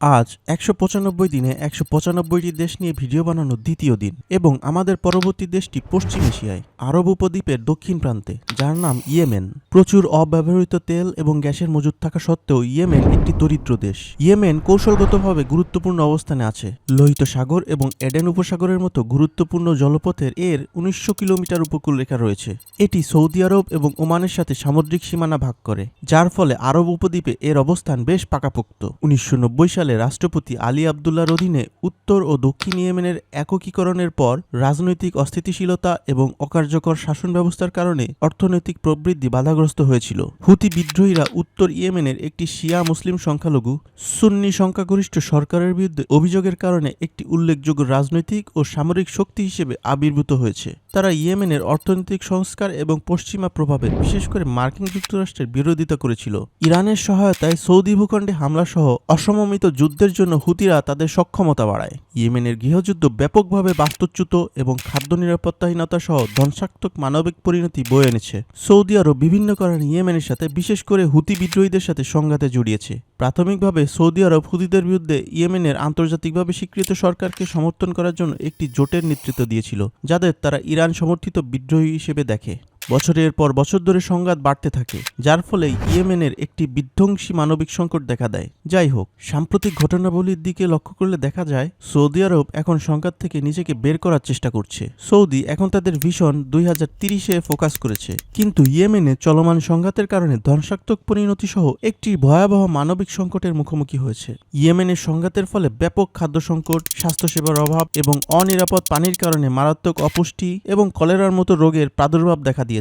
আজ একশো পঁচানব্বই দিনে একশো পঁচানব্বইটি দেশ নিয়ে ভিডিও বানানোর দ্বিতীয় দিন এবং আমাদের পরবর্তী দেশটি পশ্চিম এশিয়ায়, আরব উপদ্বীপের দক্ষিণ প্রান্তে, যার নাম ইয়েমেন। প্রচুর অব্যবহৃত তেল এবং গ্যাসের মজুদ থাকা সত্ত্বেও ইয়েমেন একটি দরিদ্র দেশ। ইয়েমেন কৌশলগতভাবে গুরুত্বপূর্ণ অবস্থানে আছে। লোহিত সাগর এবং এডেন উপসাগরের মতো গুরুত্বপূর্ণ জলপথের এর উনিশশো কিলোমিটার উপকূল রেখা রয়েছে। এটি সৌদি আরব এবং ওমানের সাথে সামুদ্রিক সীমানা ভাগ করে, যার ফলে আরব উপদ্বীপে এর অবস্থান বেশ পাকাপোক্ত। উনিশশো নব্বই সালে রাষ্ট্রপতি আলী আবদুল্লাহর অধীনে উত্তর ও দক্ষিণ ইয়েমেনের একীকরণের পর রাজনৈতিক অস্থিতিশীলতা এবং অকার্যকর শাসন ব্যবস্থার কারণে অর্থনৈতিক প্রবৃদ্ধি বাধাগ্রস্ত হয়েছিল। হুতি বিদ্রোহীরা উত্তর ইয়েমেনের একটি শিয়া মুসলিম সংখ্যালঘু সুন্নি সংখ্যাগরিষ্ঠ সরকারের বিরুদ্ধে অভিযোগের কারণে একটি উল্লেখযোগ্য রাজনৈতিক ও সামরিক শক্তি হিসেবে আবির্ভূত হয়েছে। তারা ইয়েমেনের অর্থনৈতিক সংস্কার এবং পশ্চিমা প্রভাবের বিশেষ করে মার্কিন যুক্তরাষ্ট্রের বিরোধিতা করেছিল। ইরানের সহায়তায় সৌদি ভূখণ্ডে হামলা সহ অসমমিত যুদ্ধের জন্য হুতিরা তাদের সক্ষমতা বাড়ায়। ইয়েমেনের গৃহযুদ্ধ ব্যাপকভাবে বাস্তুচ্যুত এবং খাদ্য নিরাপত্তাহীনতা সহ ধ্বংসাত্মক মানবিক পরিণতি বয়ে এনেছে। সৌদি আরব বিভিন্ন কারণে ইয়েমেনের সাথে, বিশেষ করে হুতি বিদ্রোহীদের সাথে সংঘাতে জড়িয়েছে। প্রাথমিকভাবে সৌদি আরব হুতিদের বিরুদ্ধে ইয়েমেনের আন্তর্জাতিকভাবে স্বীকৃত সরকারকে সমর্থন করার জন্য একটি জোটের নেতৃত্ব দিয়েছিল, যাদের তারা ইরান সমর্থিত বিদ্রোহী হিসেবে দেখে। বছরের পর বছর ধরে সংঘাত বাড়তে থাকে, যার ফলে ইয়েমেনের একটি বিধ্বংসী মানবিক সংকট দেখা দেয়। যাই হোক, সাম্প্রতিক ঘটনাবলীর দিকে লক্ষ্য করলে দেখা যায়, সৌদি আরব এখন সংঘাত থেকে নিজেকে বের করার চেষ্টা করছে। সৌদি এখন তাদের ভিশন দুই হাজার তিরিশে ফোকাস করেছে। কিন্তু ইয়েমেনে চলমান সংঘাতের কারণে ধ্বংসাত্মক পরিণতি সহ একটি ভয়াবহ মানবিক সংকটের মুখোমুখি হয়েছে। ইয়েমেনের সংঘাতের ফলে ব্যাপক খাদ্য সংকট, স্বাস্থ্যসেবার অভাব এবং অনিরাপদ পানির কারণে মারাত্মক অপুষ্টি এবং কলেরার মতো রোগের প্রাদুর্ভাব দেখা দিয়েছে।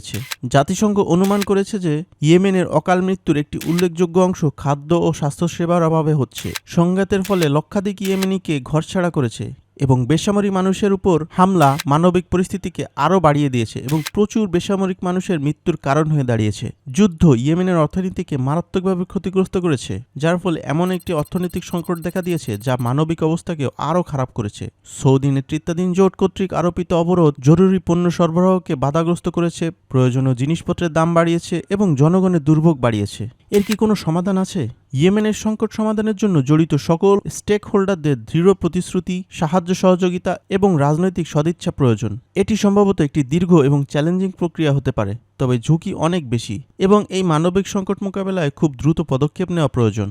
জাতিসংঘ অনুমান করেছে যে, ইয়েমেনের অকাল মৃত্যুর একটি উল্লেখযোগ্য অংশ খাদ্য ও স্বাস্থ্যসেবার অভাবে হচ্ছে। সংঘাতের ফলে লক্ষাধিক ইয়েমেনিকে ঘরছাড়া করেছে। এবং বেসামরিক মানুষের উপর হামলা মানবিক পরিস্থিতিকে আরও বাড়িয়ে দিয়েছে এবং প্রচুর বেসামরিক মানুষের মৃত্যুর কারণ হয়ে দাঁড়িয়েছে। যুদ্ধ ইয়েমেনের অর্থনীতিকে মারাত্মকভাবে ক্ষতিগ্রস্ত করেছে, যার ফলে এমন একটি অর্থনৈতিক সংকট দেখা দিয়েছে যা মানবিক অবস্থাকে আরও খারাপ করেছে। সৌদি নেতৃত্বাধীন জোট কর্তৃক আরোপিত অবরোধ জরুরি পণ্য সরবরাহকে বাধাগ্রস্ত করেছে, প্রয়োজনীয় জিনিসপত্রের দাম বাড়িয়েছে এবং জনগণের দুর্ভোগ বাড়িয়েছে। এর কি কোনো সমাধান আছে? ইয়েমেনের সংকট সমাধানের জন্য জড়িত সকল স্টেক হোল্ডারদের দৃঢ় প্রতিশ্রুতি সাহায্য, সহযোগিতা এবং রাজনৈতিক সদিচ্ছা প্রয়োজন। এটি সম্ভবত একটি দীর্ঘ এবং চ্যালেঞ্জিং প্রক্রিয়া হতে পারে, তবে ঝুঁকি অনেক বেশি এবং এই মানবিক সংকট মোকাবেলায় খুব দ্রুত পদক্ষেপ নেওয়া প্রয়োজন।